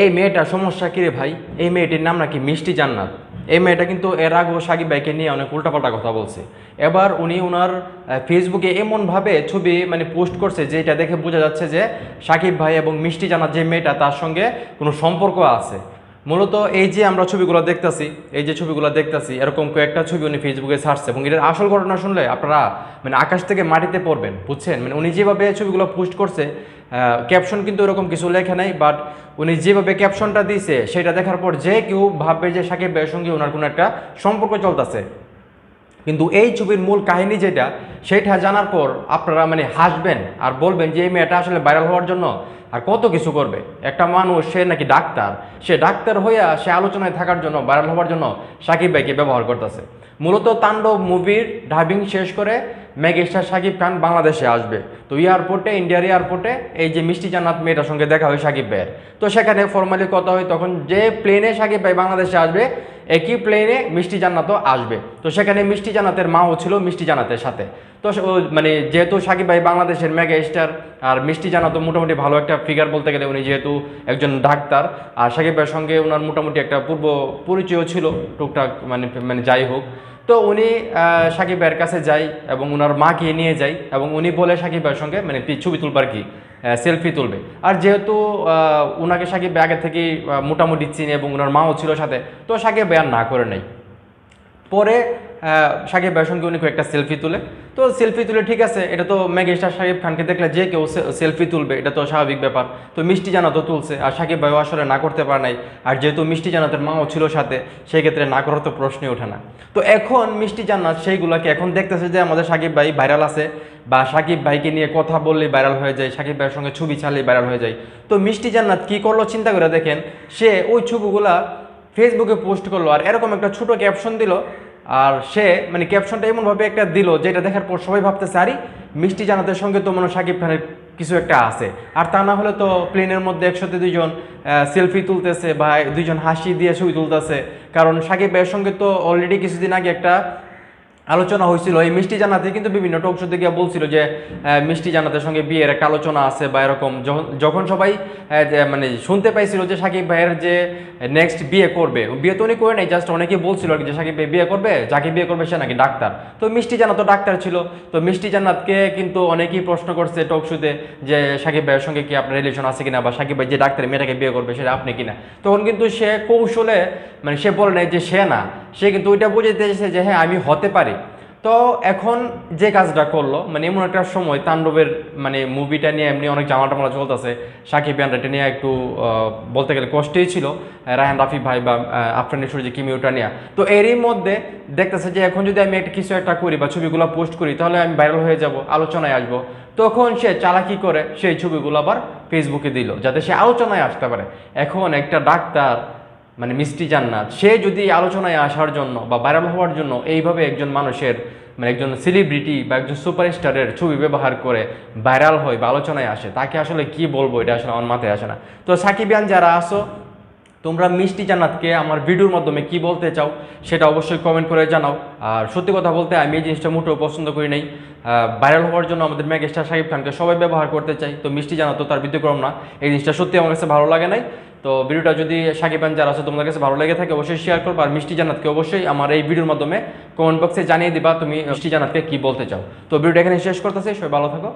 এই মেয়েটা সমস্যা কিরে ভাই? এই মেয়েটির নাম নাকি মিষ্টি জান্নাত। এই মেয়েটা কিন্তু এর ও সাকিব ভাইকে নিয়ে অনেক উল্টাপাল্টা কথা বলছে। এবার উনি ওনার ফেসবুকে এমনভাবে ছবি মানে পোস্ট করছে যে এটা দেখে বোঝা যাচ্ছে যে সাকিব ভাই এবং মিষ্টি জান্নাত যে মেয়েটা তার সঙ্গে কোনো সম্পর্ক আছে। মূলত এই যে আমরা ছবিগুলো দেখতাছি, এই যে ছবিগুলো দেখতাছি, এরকম কয়েকটা ছবি উনি ফেসবুকে ছাড়ছে এবং এটার আসল ঘটনা শুনলে আপনারা মানে আকাশ থেকে মাটিতে পড়বেন, বুঝছেন? মানে উনি যেভাবে ছবিগুলো পোস্ট করছে ক্যাপশন কিন্তু এরকম কিছু লেখে নাই বাট উনি যেভাবে ক্যাপশনটা দিয়েছে সেটা দেখার পর যে কেউ ভাববে যে সাকিব ভাইয়ের সঙ্গে ওনার কোনো একটা সম্পর্ক চলতেছে। কিন্তু এই ছবির মূল কাহিনী যেটা, সেটা জানার পর আপনারা মানে হাসবেন আর বলবেন যে এই মেয়েটা আসলে ভাইরাল হওয়ার জন্য আর কত কিছু করবে? একটা মানুষ, সে নাকি ডাক্তার। সে ডাক্তার হইয়া সে আলোচনায় থাকার জন্য ভাইরাল হওয়ার জন্য সাকিব ভাইকে ব্যবহার করতেছে। মূলত তাণ্ডব মুভির ডাবিং শেষ করে মেগাস্টার সাকিব খান বাংলাদেশে আসবে। তো এয়ারপোর্টে, ইন্ডিয়ার এয়ারপোর্টে এই যে মিষ্টি জান্নাত মেয়েটার সঙ্গে দেখা হয় সাকিব ভাইয়ের। তো সেখানে ফর্মালি কথা হয়, তখন যে প্লেনে সাকিব ভাই বাংলাদেশে আসবে একই প্লেনে মিষ্টি জান্নাতও আসবে। তো সেখানে মিষ্টি জান্নাতের মাও ছিল মিষ্টি জান্নাতের সাথে। তো মানে যেহেতু সাকিব ভাই বাংলাদেশের মেগা স্টার আর মিষ্টি জান্নাতও মোটামুটি ভালো একটা ফিগার বলতে গেলে উনি যেহেতু একজন ডাক্তার, আর সাকিব ভাইয়ের সঙ্গে ওনার মোটামুটি একটা পূর্ব পরিচয় ছিল, টুকটাক মানে মানে যাই হোক। তো উনি সাকিব ভাইয়ের কাছে যাই এবং ওনার মাকে নিয়ে যাই এবং উনি বলে সাকিব ভাইয়ের সঙ্গে মানে ছবি তুলবার কি সেলফি তুলবে। আর যেহেতু ওনাকে সাকিব ভাই আগে থেকে মোটামুটি চিনে এবং ওনার মাও ছিল সাথে, তো সাকিব ভাই না করে নেই। পরে সাকিব ভাইয়ের সঙ্গে উনি একটা সেলফি তুলে। তো সেলফি তুলে ঠিক আছে, এটা তো মেগাস্টার সাকিব খানকে দেখলে যে কেউ সেলফি তুলবে, এটা তো স্বাভাবিক ব্যাপার। তো মিষ্টি জানাতো তুলছে, আর সাকিব ভাইও আসলে না করতে পারে নাই। আর যেহেতু মিষ্টি জানাতের মাও ছিল সাথে সেই ক্ষেত্রে না করার তো প্রশ্নই ওঠে না। তো এখন মিষ্টি জান্নাত সেইগুলোকে এখন দেখতেছে যে আমাদের সাকিব ভাই ভাইরাল আছে, বা সাকিব ভাইকে নিয়ে কথা বললেই ভাইরাল হয়ে যায়, সাকিব ভাইয়ের সঙ্গে ছবি ছাড়লেই ভাইরাল হয়ে যায়। তো মিষ্টি জান্নাত কী করল চিন্তা করে দেখেন, সে ওই ছবিগুলা ফেসবুকে পোস্ট করল, আর এরকম একটা ছোট ক্যাপশন দিল আর সে মানে ক্যাপশনটা এমনভাবে একটা দিল যেটা দেখার পর সবাই ভাবতেছে, আরে, মিষ্টি জানাতের সঙ্গে তো মনে সাকিব খানের কিছু একটা আছে। আর তা না হলে তো প্লেনের মধ্যে একসাথে দুইজন সেলফি তুলতেছে বা দুইজন হাসি দিয়ে ছবি তুলতেছে। কারণ সাকিব ভাইয়ের সঙ্গে তো অলরেডি কিছুদিন আগে একটা আলোচনা হয়েছিল। এই মিষ্টি জানাতে কিন্তু বিভিন্ন টক শোতে গিয়ে বলছিল যে মিষ্টি জানাতের সঙ্গে বিয়ের একটা আলোচনা আছে বা এরকম। যখন সবাই মানে শুনতে পাইছিল যে সাকিব ভাইয়ের যে নেক্সট বিয়ে করবে, বিয়ে তো উনি করে নাই জাস্ট অনেকে বলছিল আর কি যে সাকিব ভাই বিয়ে করবে, যাকে বিয়ে করবে সে নাকি ডাক্তার। তো মিষ্টি জানা তো ডাক্তার ছিল। তো মিষ্টি জান্নাতকে কিন্তু অনেকেই প্রশ্ন করছে টক শোতে যে, সাকিব ভাইয়ের সঙ্গে কি আপনার রিলেশন আছে কিনা বা সাকিব ভাই যে ডাক্তার মেয়েটাকে বিয়ে করবে সেটা আপনি কিনা? তখন কিন্তু সে কৌশলে মানে সে বলে নাই যে সে না। সে কিন্তু ওইটা বুঝাইতে চেয়েছে যে হ্যাঁ আমি হতে পারি। তো এখন যে কাজটা করল মানে এমন একটা সময় তাণ্ডবের মানে মুভিটা নিয়ে এমনি অনেক জামা টামালা চলতেছে। সাকিব এটা নিয়ে একটু বলতে গেলে কষ্টেই ছিল আহ, রায়হান রাফি ভাই বা আফরান যে কিমিওটা নিয়ে। তো এরই মধ্যে দেখতেছে যে এখন যদি আমি একটা কিছু একটা করি বা ছবিগুলো পোস্ট করি তাহলে আমি ভাইরাল হয়ে যাব আলোচনায় আসব। তখন সে চালাকি করে সেই ছবিগুলো আবার ফেসবুকে দিল যাতে সে আলোচনায় আসতে পারে। এখন একটা ডাক্তার মানে মিষ্টি জান্নাত। সে যদি আলোচনায় আসার জন্য বা ভাইরাল হওয়ার জন্য এইভাবে একজন মানুষের মানে একজন সেলিব্রিটি বা একজন সুপারস্টারের ছবি ব্যবহার করে ভাইরাল হয় বা আলোচনায় আসে, তাকে আসলে কি বলব? এটা আসলে আমার মাথায় আসে না। তো সাকিবিয়ান যারা আসো তোমরা মিষ্টি জান্নাতকে আমার ভিডিওর মাধ্যমে কি বলতে চাও সেটা অবশ্যই কমেন্ট করে জানাও। আর সত্যি কথা বলতে, আমি এই জিনিসটা মোটেও পছন্দ করি নাই। ভাইরাল হওয়ার জন্য আমাদের মেগাস্টার সাকিব খানকে সবাই ব্যবহার করতে চাই। তো মিষ্টি জানাতো তার ব্যতিক্রম না। এই জিনিসটা সত্যি আমার কাছে ভালো লাগে নাই। তো ভিডিওটা যদি সাকিব খান যারা আছে, তোমাদের কাছে ভালো লেগে থাকে, অবশ্যই শেয়ার করব। আর মিষ্টি জান্নাতকে অবশ্যই আমার এই ভিডিওর মাধ্যমে কমেন্ট বক্সে জানিয়ে দিবা তুমি মিষ্টি জানাতকে কি বলতে চাও। তো ভিডিওটা এখানে শেষ করতেছি। সবাই ভালো থাকো।